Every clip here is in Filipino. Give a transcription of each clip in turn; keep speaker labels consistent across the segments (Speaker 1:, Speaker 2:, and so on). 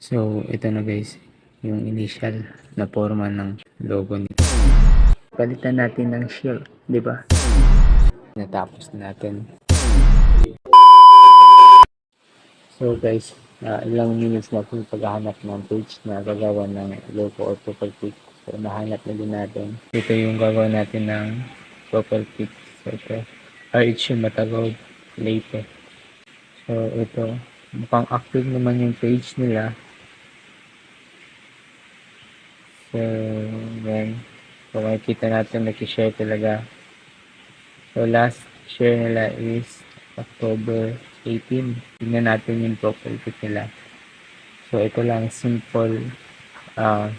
Speaker 1: So, ito na guys, yung initial na forma ng logo nito. Palitan natin ng shield, di ba? Natapos natin. So guys, uh, ilang minutes na po yung paghahanap ng page na gagawa ng logo or profile pic. So, nahanap na din natin. Ito yung gagawa natin ng profile pic. So, ito. RH yung Matagog Leyte. So, ito. Mukhang active naman yung page nila. So, yan. So, makikita natin, nakishare talaga. So, last share nila is October 18. Tingnan natin yung profile pic nila. So, ito lang, simple uh,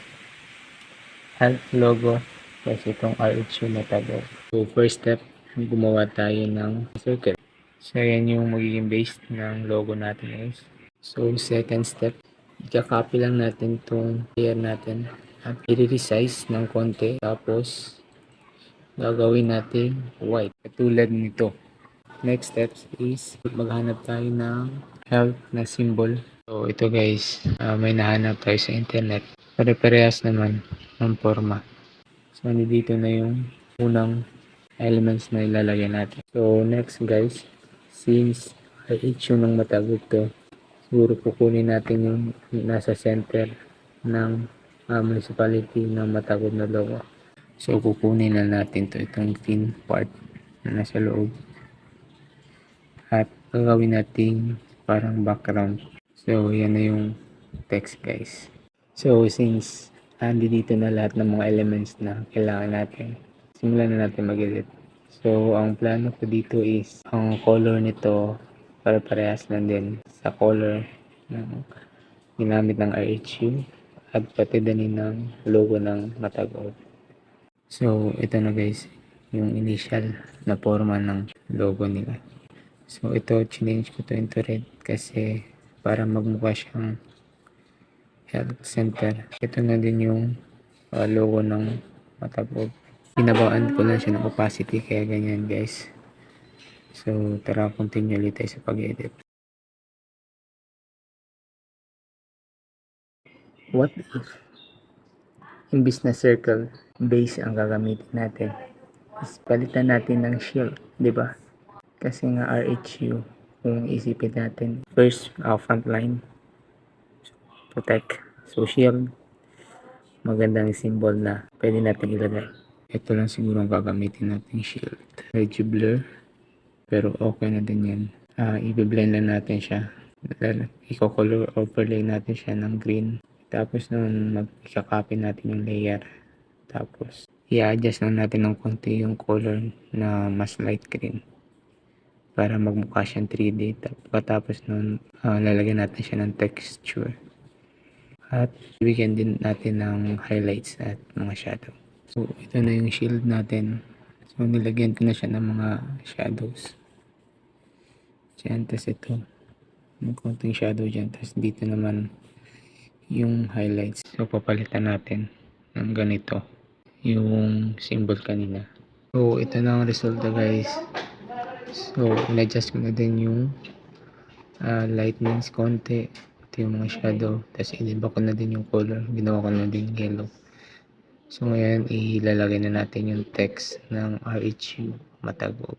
Speaker 1: health logo. Tapos itong RHU na tago. So, first step, gumawa tayo ng circle. So, yan yung magiging base ng logo natin guys. So, second step, i-copy lang natin itong layer natin at i-resize ng konti. Tapos, gagawin natin white. Katulad nito. Next steps is maghanap tayo ng health na symbol. So, ito guys, ah, may nahanap tayo sa internet. Pare-parehas naman ng forma. So, nandito na yung unang elements na ilalagay natin. So, next guys, since RH yung ng matagog to, siguro kukunin natin yung nasa center ng ah, municipality ng matagog na logo. So, kukunin na natin to itong green part na nasa loob. At gagawin natin parang background. So, yan na yung text guys. So, since andi dito na lahat ng mga elements na kailangan natin, simulan na natin mag-edit. So, ang plano ko dito is ang color nito para parehas lang din sa color ng ginamit ng RHU at pati din ng logo ng Matagod. So, ito na guys, yung initial na forma ng logo nila. So, ito, change ko to into red kasi para magmukha siyang health center. Ito na din yung uh, logo ng Matagog. Pinabaan ko lang siya ng opacity kaya ganyan guys. So, tara continue ulit tayo sa pag-edit. What if imbis na circle base ang gagamitin natin is palitan natin ng shield, di ba? Kasi nga RHU, kung isipin natin, first uh, front line, protect, so shield, magandang symbol na pwede natin ilagay. Ito lang siguro ang gagamitin natin shield. Medyo blur, pero okay na din yan. Uh, i-blend lang natin siya. Iko-color overlay natin siya ng green. Tapos nun, mag-copy natin yung layer. Tapos, i-adjust lang natin ng konti yung color na mas light green para magmukha siyang 3D. Tapos nun, uh, lalagyan natin siya ng texture. At bigyan din natin ng highlights at mga shadow. So, ito na yung shield natin. So, nilagyan ko na siya ng mga shadows. Diyan, tapos ito. May konting shadow dyan. Tapos dito naman yung highlights. So, papalitan natin ng ganito yung symbol kanina. So, ito na ang resulta guys. So, in-adjust ko na din yung uh, lightnings konti. Ito yung mga shadow. Tapos, iniba ko na din yung color. Ginawa ko na din yellow. So, ngayon, ilalagay na natin yung text ng RHU Matagog.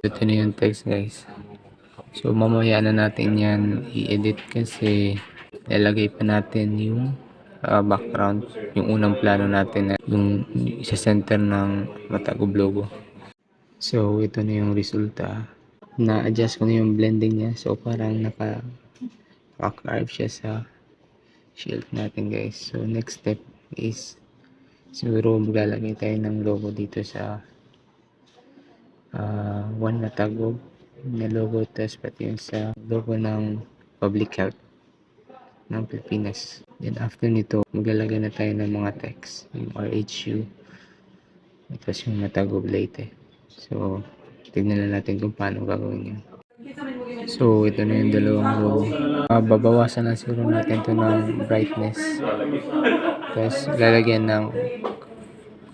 Speaker 1: Ito na yung text guys. So, mamaya na natin yan i-edit kasi lalagay pa natin yung uh, background, yung unang plano natin na yung isa center ng Matagog logo. So, ito na yung resulta. Na-adjust ko na yung blending niya. So, parang naka carve siya sa shield natin guys. So, next step is siguro maglalagay tayo ng logo dito sa uh, one na tagog na logo tapos pati yung sa logo ng public health ng Pilipinas. Then after nito, maglalagay na tayo ng mga text. Yung RHU. Tapos yung Matagog Leyte. So, tignan na natin kung paano gagawin yun. So, ito na yung dalawang logo. Uh, babawasan na siguro natin to ng brightness. Tapos, lalagyan ng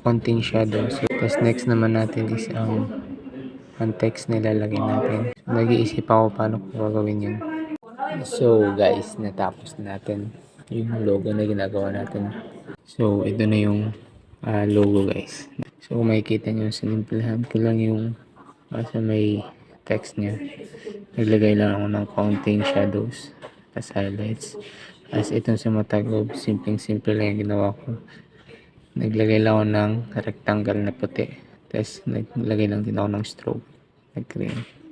Speaker 1: konting shadow. So, tapos next naman natin is ang ang text na ilalagay natin. So, nag-iisip ako paano ko gagawin yun. So guys, natapos natin yung logo na ginagawa natin. So, ito na yung ah, logo guys. So, makikita nyo, sinimplihan ko lang yung nasa may text niya. Naglagay lang ako ng counting shadows as highlights. As itong sa Matagob, simpleng-simple lang yung ginawa ko. Naglagay lang ako ng rectangle na puti. Tapos naglagay lang din ako ng stroke na green.